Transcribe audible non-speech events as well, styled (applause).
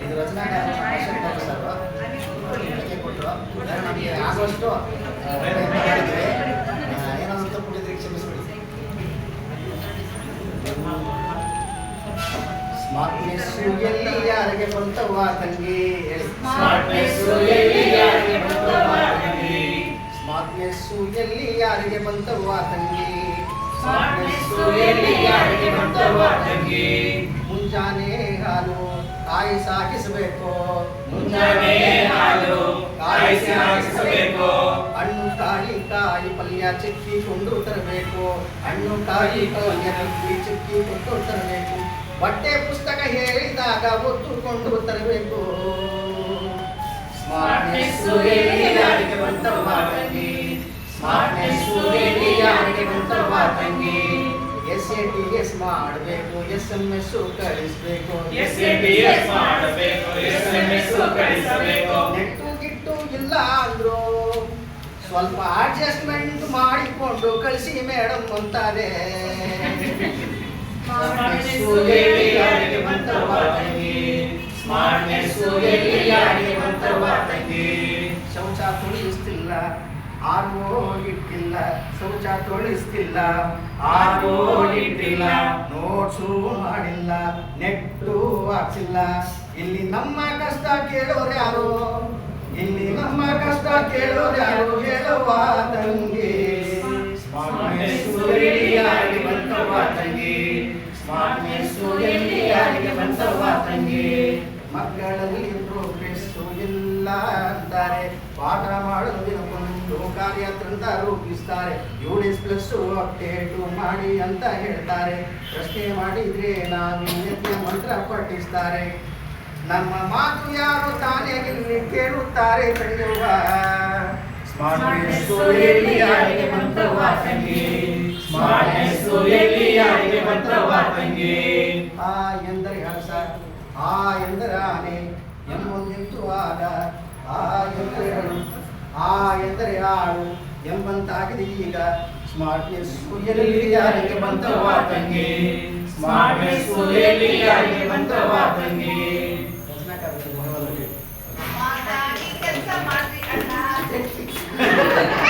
ಇದು ರಚನಾಕಾರ ಅಶೋಕ್ ಸರ್ ಹೇಳಿಕೆ ಕೊಟ್ಟರು ನಮಗೆ ಆಗುವಷ್ಟು ಏನಾದ್ರು ತಪ್ಪು ಮಾಡಿದ್ರೆ ಕ್ಷಮಿಸ್ಬಿಡಿ. ಸ್ಮಾರ್ಟ್ನೆಸ್ಸು ಎಲ್ಲಿ ಯಾರಿಗೆ ಬಂತವ್ವ ತಂಗಿ? ಸ್ಮಾರ್ಟ್ನೆಸ್ಸು ಎಲ್ಲಿ ಯಾರಿಗೆ ಬಂತವ್ವ ತಂಗಿ? ಸ್ಮಾರ್ಟ್ನೆಸ್ಸು ಎಲ್ಲಿ ಯಾರಿಗೆ ಬಂತವ್ವ ತಂಗಿ? ಸ್ಮಾರ್ಟ್ನೆಸ್ಸು ಎಲ್ಲಿ ಯಾರಿಗೆ ಬಂತವ್ವ ತಂಗಿ? ಮುಂಜಾನೆ ಹಾಲು ಕಾಯಿ ಸಾಗಿಸಬೇಕು ಮುಂಜಾನೆ ಹಾಲು ಕಾಯಿಸಿ ಹಾಕಿಸಬೇಕು ಹಣ್ಣು ಕಾಯಿ ಕಾಯಿ ಪಲ್ಯ ಚಿಕ್ಕಿಕೊಂಡು ತರಬೇಕು ಹಣ್ಣು ಕಾಯಿ ಪಲ್ಯ ಚಿಕ್ಕಿ ಚಿಕ್ಕಿಕೊಂಡು ತರಬೇಕು ಬಟ್ಟೆ ಪುಸ್ತಕ ಹೇಳಿದಾಗ ಒತ್ತುಕೊಂಡು ತರಬೇಕು ಸ್ಮಾರ್ಟ್ನೆಸ್ಸು ಎಲ್ಲಿ ಯಾರಿಗೆ ಬಂತವ್ವ ತಂಗಿ? ಸ್ಮಾರ್ಟ್ನೆಸ್ಸು ಎಲ್ಲಿ ಯಾರಿಗೆ ಬಂತವ್ವ ತಂಗಿ? ಎಸ್ ಎ ಟಿ ಎಸ್ ಮಾಡಬೇಕು ಎಸ್ ಎಂ ಎಸ್ ಕಳಿಸ್ಬೇಕು SAPS ಮಾಡಬೇಕು, ಎಸ್ ಕಳಿಸಬೇಕು. ನೆಟ್ಟು ಗಿಟ್ಟು ಇಲ್ಲ ಅಂದ್ರು ಸ್ವಲ್ಪ ಅಡ್ಜಸ್ಟ್ಮೆಂಟ್ ಮಾಡಿಕೊಂಡು ಕಳಿಸಿ ಮೇಡಮ್ ಅಂತಾರೆ? ಶೌಚ ತೊಳಿಸ್ತಿಲ್ಲ ಆರ್ವೋ ಇಟ್ಟಿಲ್ಲ ಶೌಚ ತೊಳಿಸ್ತಿಲ್ಲ ಆರ್ವೋ ಇಟ್ಟಿಲ್ಲ. ನೋಟ್ಸು ಮಾಡಿಲ್ಲ ನೆಟ್ಟು ಹಾಕ್ಸಿಲ್ಲ ಇಲ್ಲಿ ನಮ್ಮ ಕಷ್ಟ ಕೇಳೋರು ಯಾರು ಇಲ್ಲಿ ನಮ್ಮ ಕಷ್ಟ ಕೇಳೋರು ಯಾರು ಹೇಳುವ ತಂಗಿ ಯಾರಿಗೆ ಬಂತವ್ವ ತಂಗಿ? ಯಾರಿಗೆ ಬಂತವ್ವ ತಂಗಿ? ಮಕ್ಕಳಲ್ಲಿ ಪ್ರೋಗ್ರೆಸ್ಸು ಇಲ್ಲ ಅಂತಾರೆ ಪಾಠ ಮಾಡೋದಿನಕ್ಕೊಂದು ಕಾರ್ಯತಂತ್ರ ರೂಪಿಸ್ತಾರೆ. ಯು ಪ್ಲಸ್ ಅಪ್ಡೇಟು ಮಾಡಿ ಅಂತ ಹೇಳ್ತಾರೆ. ಪ್ರಶ್ನೆ ಮಾಡಿದ್ರೆ ನಾನು ಯಜ್ಞ ಮಂತ್ರ ಪಠಿಸ್ತಾರೆ. ನಮ್ಮ ಮಾತು ಯಾರು ತಾನೇ ಇಲ್ಲಿ ಕೇಳುತ್ತಾರೆ ತಂಗಿ? ಆ ಎಂದರೆ ಹರಸ ಆ ಎಂದರೆ ಆನೆ ಎಂಬೊಂದಿತ್ತು ಆಗ ಆ ಎಂದರೆ ಹಣ್ಣು ಆ ಎಂದರೆ ಆಳು ಎಂಬಂತಾಗಿದೆ ಈಗ ಸ್ಮಾರ್ಟ್ನೆಸ್ ಸೂರ್ಯನಲ್ಲಿ ಯಾರಿಗೆ ಬಂತವ್ವ ತಂಗಿ? ಸ್ಮಾರ್ಟ್ನೆಸ್ಸು ಎಲ್ಲಿ ಯಾರಿಗೆ ಬಂತವ್ವ ತಂಗಿ? ಮಾತಾಡಿ ಕೆಲಸ ಮಾಡ್ರಿ ಅಣ್ಣ (laughs)